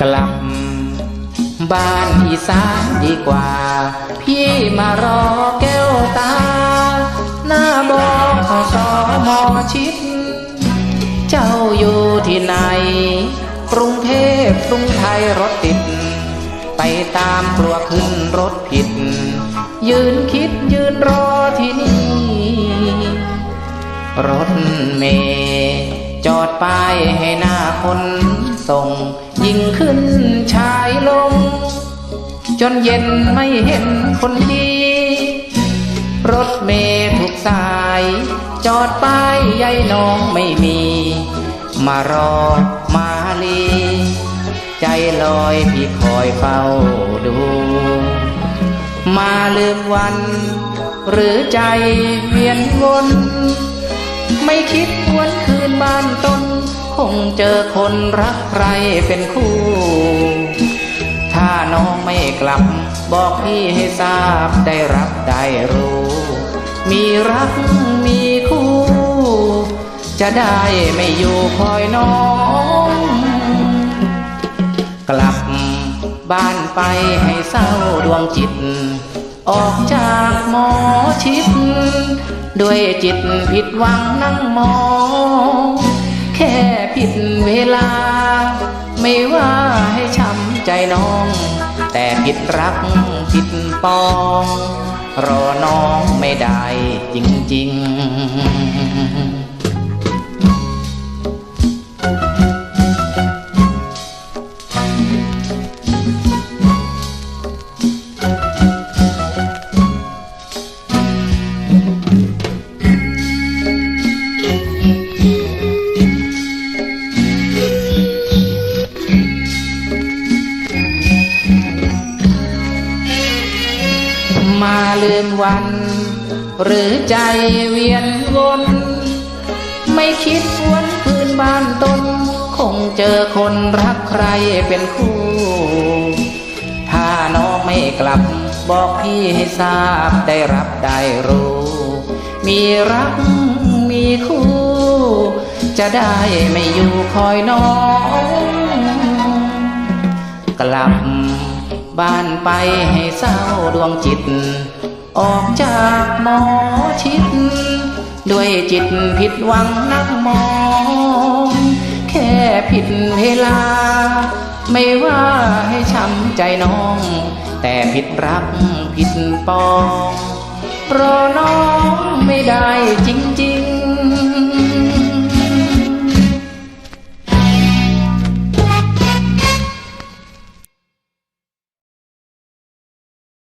กลับ บ้านอีสานดีกว่า พี่มารอแก้วตา หน้าบอกขอสอมอชิด เจ้าอยู่ที่ไหน กรุงเทพกรุงไทยรถติด ไปตามกลัวขึ้นรถผิด ยืนคิดยืนรอที่นี่ รถเมย์ ป้ายให้หน้าคนส่ง ยิ่งขึ้นชายลง จนเย็นไม่เห็นคนดี รถเมย์ทุกสาย จอดป้ายใยน้องไม่มี มารอมาลี ใจลอยพี่คอยเฝ้าดู มาลืมวัน หรือใจเวียนวน ไม่คิดหวนคืนบ้านตน คงเจอคนรักใครเป็นคู่ ถ้าน้องไม่กลับ บอกพี่ให้ทราบได้รับได้รู้ มีรักมีคู่ จะได้ไม่อยู่คอยน้อง กลับบ้านไปให้เศร้าดวงจิต ออกจากหมอชิด ด้วยจิตผิดหวังนั่งมอง แค่ผิดเวลา ไม่ว่าให้ช้ำใจน้อง แต่ผิดรักผิดปอง รอน้องไม่ได้จริง ๆ ลืมวัน หรือใจเวียนวนไม่คิดวนคืนบ้านตน คงเจอคนรักใครเป็นคู่ ถ้าน้องไม่กลับ บอกพี่ให้ทราบได้รับได้รู้ มีรักมีคู่ จะได้ไม่อยู่คอยน้อง กลับบ้านไปให้เศร้าดวงจิต ออกจากหมอชิด ด้วยจิตผิดหวังนักมอง แค่ผิดเวลา ไม่ว่าให้ช้ำใจน้อง แต่ผิดรักผิดปองเพราะน้องไม่ได้จริง ๆ